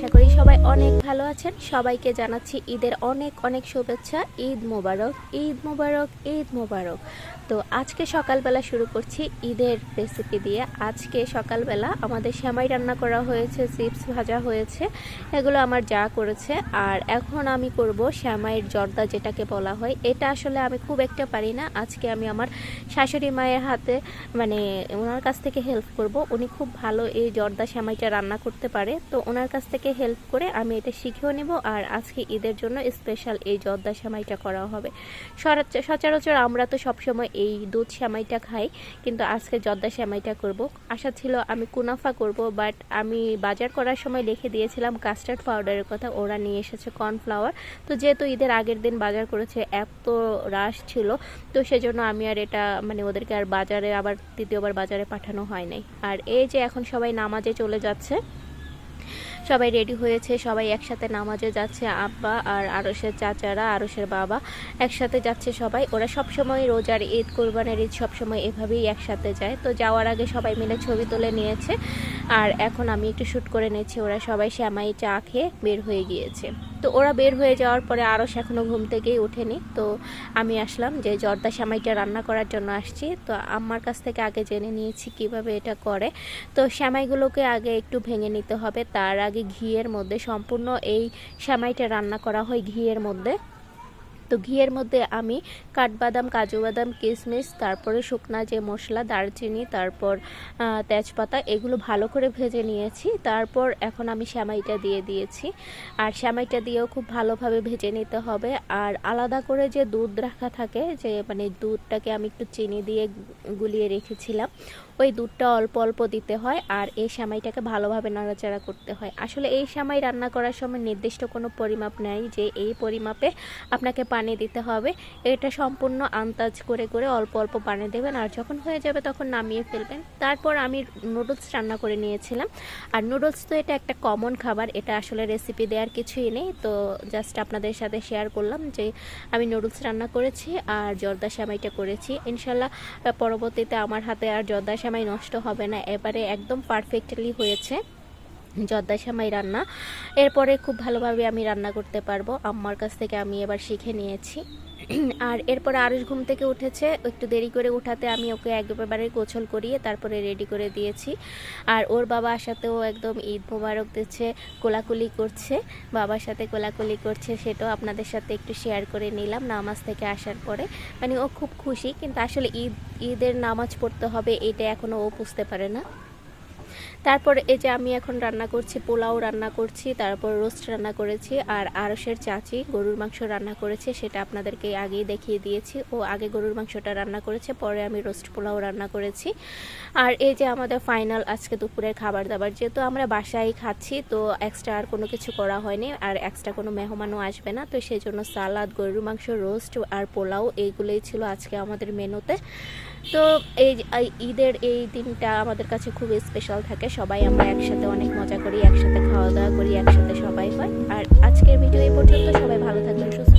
আশা করি সবাই অনেক ভালো আছেন। সবাইকে জানাচ্ছি ঈদের অনেক অনেক শুভেচ্ছা। ঈদ মোবারক ঈদ মোবারক ঈদ মোবারক। তো আজকে সকালবেলা শুরু করছি ঈদের রেসিপি দিয়ে। আজকে সকালবেলা আমাদের সেমাই রান্না করা হয়েছে, চিপস ভাজা হয়েছে। এগুলো আমার যা করেছে। আর এখন আমি করব শ্যামাইয়ের জর্দা যেটাকে বলা হয়। এটা আসলে আমি খুব একটা পারি না। আজকে আমি আমার শাশুড়ি মায়ের হাতে মানে ওনার কাছ থেকে হেল্প করব। উনি খুব ভালো এই জর্দা শ্যামাইটা রান্না করতে পারে। তো ওনার কাছ থেকে হেল্প করে আমি এটা শিখেও নেব আর আজকে ঈদের জন্য স্পেশাল এই জর্দা শ্যামাইটা করা হবে। সচরাচর আমরা তো সবসময় এই দুধ শ্যামাইটা খাই, কিন্তু আজকে জর্দা শ্যামাইটা করব। আশা ছিল আমি কুনাফা করব বাট আমি বাজার করার সময় লিখে দিয়েছিলাম কাস্টার্ড পাউডারের কথা, ওরা নিয়ে এসেছে কর্নফ্লাওয়ার তো যেহেতু ঈদের আগের দিন বাজার করেছে, এত রাশ ছিল, তো সেজন্য আমি আর এটা মানে ওদেরকে আর বাজারে আবার দ্বিতীয়বার বাজারে পাঠানো হয় নাই। আর এই যে এখন সবাই নামাজে চলে যাচ্ছে সবাই রেডি হয়েছে, সবাই একসাথে নামাজে যাচ্ছে আব্বা আর আরসের চাচারা আরসের বাবা। একসাথে যাচ্ছে সবাই। ওরা সবসময় রোজার ঈদ, কোরবানের ঈদ সবসময় এভাবেই একসাথে যায়। তো যাওয়ার আগে সবাই মিলে ছবি তুলে নিয়েছে। আর এখন আমি একটু শ্যুট করে নিয়েছি। ওরা সবাই শ্যামাই চা খেয়ে বের হয়ে গিয়েছে। তো ওরা বের হয়ে যাওয়ার পরে আরস এখনও ঘুম থেকেই ওঠেনি। তো আমি আসলাম যে জর্দা শ্যামাইটা রান্না করার জন্য আসছি। তো আমার কাছ থেকে আগে জেনে নিয়েছি কীভাবে এটা করে। তো শ্যামাইগুলোকে আগে একটু ভেঙে নিতে হবে। তার আগে ঘিয়ের মধ্যে সম্পূর্ণ এই শ্যামাইটা রান্না করা হয় ঘিয়ের মধ্যে। তো ঘিয়ের মধ্যে আমি কাঠবাদাম কাজু বাদাম কিশমিশ তারপরে শুকনা যে মশলা, দারচিনি, তারপর তেজপাতা, এগুলো ভালো করে ভেজে নিয়েছি। তারপর এখন আমি শ্যামাইটা দিয়ে দিয়েছি। আর শ্যামাইটা দিয়েও খুব ভালোভাবে ভেজে নিতে হবে। আর আলাদা করে যে দুধ রাখা থাকে, যে মানে দুধটাকে আমি একটু চিনি দিয়ে গুলিয়ে রেখেছিলাম ওই দুধটা অল্প অল্প দিতে হয় আর এই শ্যামাইটাকে ভালোভাবে নাড়াচাড়া করতে হয়। আসলে এই শ্যামাই রান্না করার সময় নির্দিষ্ট কোনো পরিমাপ নেই যে এই পরিমাপে আপনাকে পানি দিতে হবে। এটা সম্পূর্ণ আন্দাজ করে করে অল্প অল্প পানি দেবেন আর যখন হয়ে যাবে তখন নামিয়ে ফেলবেন। তারপর আমি নুডলস রান্না করে নিয়েছিলাম। আর নুডলস তো এটা একটা কমন খাবার, এটা আসলে রেসিপি দেওয়ার কিছুই নেই। তো জাস্ট আপনাদের সাথে শেয়ার করলাম যে আমি নুডলস রান্না করেছি আর জর্দা শ্যামাইটা করেছি। ইনশাল্লাহ পরবর্তীতে আমার হাতে আর জর্দা শ্যামাই নষ্ট হবে না, এবারে একদম পারফেক্টলি হয়েছে জর্দা শ্যামাই রান্না। এরপরে খুব ভালোভাবে আমি রান্না করতে পারব, আম্মার কাছ থেকে আমি এবার শিখে নিয়েছি। আর এরপর আরুষ ঘুম থেকে উঠেছে। একটু দেরি করে উঠাতে আমি ওকে একবারে গোছল করিয়ে তারপরে রেডি করে দিয়েছি। আর ওর বাবা আসাতেও একদম ঈদ মোবারক দিচ্ছে, কোলাকুলি করছে। বাবার সাথে কোলাকুলি করছে, সেটাও আপনাদের সাথে একটু শেয়ার করে নিলাম নামাজ থেকে আসার পরে। মানে ও খুব খুশি, কিন্তু আসলে ঈদ, ঈদের নামাজ পড়তে হবে, এটা এখনও ও বুঝতে পারে না। তারপর এই যে আমি এখন রান্না করছি, পোলাও রান্না করছি, তারপর রোস্ট রান্না করেছি, আর আরসের চাচি গরুর মাংস রান্না করেছে, সেটা আপনাদেরকে আগেই দেখিয়ে দিয়েছি। ও আগে গরুর মাংসটা রান্না করেছে, পরে আমি রোস্ট পোলাও রান্না করেছি। আর এই যে আমাদের ফাইনাল আজকে দুপুরের খাবার দাবার যেহেতু আমরা বাসায় খাচ্ছি, তো এক্সট্রা আর কোনো কিছু করা হয়নি, আর এক্সট্রা কোনো মেহমানও আসবে না, তো সেই জন্য সালাদ, গরুর মাংস, রোস্ট আর পোলাও এইগুলোই ছিল আজকে আমাদের মেনুতে। তো এই ঈদের এই দিনটা আমাদের কাছে খুব স্পেশাল থাকে, সবাই আমরা একসাথে অনেক মজা করি, একসাথে খাওয়া দাওয়া করি, একসাথে সবাই হয়। আর আজকের ভিডিও এই পর্যন্ত, সবাই ভালো থাকবেন, সুস্থ